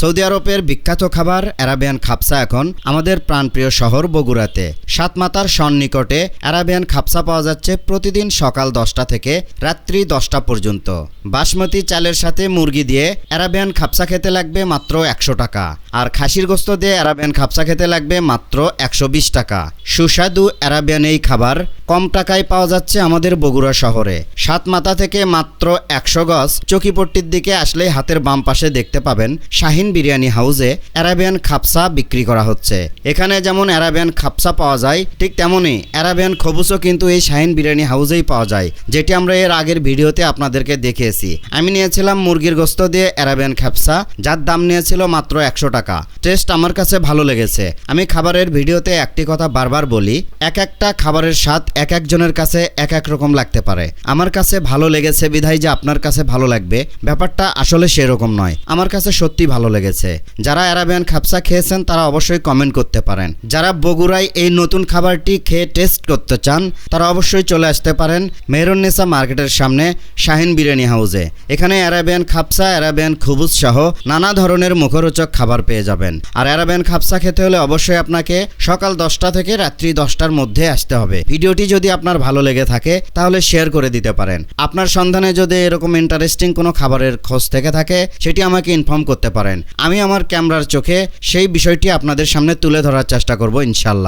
Saudi আরবের বিখ্যাত খাবার অ্যারাবিয়ান খাপসা এখন আমাদের প্রাণপ্রিয় শহর বগুড়াতে। সাতমাতার সন্নিকটে অ্যারাবিয়ান খাপসা পাওয়া যাচ্ছে প্রতিদিন সকাল দশটা থেকে রাত্রি দশটা পর্যন্ত। বাসমতি চালের সাথে মুরগি দিয়ে অ্যারাবিয়ান খাপসা খেতে লাগবে মাত্র একশো টাকা। আর খাসির গোস্ত দিয়ে অ্যারাবিয়ান খাপসা খেতে লাগবে মাত্র একশো বিশ টাকা। সুস্বাদু অ্যারাবিয়ান এই খাবার কম টাকায় পাওয়া যাচ্ছে আমাদের বগুড়া শহরে। সাত মাথা থেকে মাত্র একশো গজ চকিপট্টির দিকে আসলে হাতের বাম পাশে দেখতে পাবেন শাহিন বিরিয়ানি হাউসে অ্যারাবিয়ান খাপসা বিক্রি করা হচ্ছে। এখানে যেমন অ্যারাবিয়ান খাপসা পাওয়া যায়, ঠিক তেমনই অ্যারাবিয়ান খবুসও কিন্তু এই শাহিন বিরিয়ানি হাউসেই পাওয়া যায়, যেটি আমরা এর আগের ভিডিওতে আপনাদেরকে দেখিয়েছি। আমি নিয়েছিলাম মুরগির গোস্ত দিয়ে অ্যারাবিয়ান খাপসা, যার দাম নিয়েছিল মাত্র একশো টাকা। টেস্ট আমার কাছে ভালো লেগেছে। আমি খাবারের ভিডিওতে একটি কথা বারবার বলি, এক একটা খাবারের স্বাদ এক একজনের কাছে এক এক রকম লাগতে পারে। আমার কাছে ভালো লেগেছে বিধায় যে আপনার কাছে ভালো লাগবে, ব্যাপারটা আসলে সেরকম নয়। আমার কাছে সত্যি ভালো লেগেছে। যারা অ্যারাবিয়ান খাপসা খেয়েছেন, তারা অবশ্যই কমেন্ট করতে পারেন। যারা বগুড়ায় এই নতুন খাবারটি খেয়ে টেস্ট করতে চান, তারা অবশ্যই চলে আসতে পারেন মেহরুন্নেসা মার্কেটের সামনে শাহিন বিরিয়ানি হাউসে। এখানে অ্যারাবিয়ান খাপসা অ্যারাবিয়ান খুবুজ সহ নানা ধরনের মুখরোচক খাবার পেয়ে যাবেন। আর অ্যারাবিয়ান খাপসা খেতে হলে অবশ্যই আপনাকে সকাল দশটা থেকে রাত্রি দশটার মধ্যে আসতে হবে। ভিডিওটি যদি আপনার ভালো লেগে থাকে, তাহলে শেয়ার করে দিতে পারেন। আপনার সন্ধানে যদি এরকম ইন্টারেস্টিং কোনো খাবারের খোঁজ থেকে থাকে, সেটি আমাকে ইনফর্ম করতে পারেন। আমি আমার ক্যামেরার চোখে সেই বিষয়টি আপনাদের সামনে তুলে ধরার চেষ্টা করব, ইনশাল্লাহ।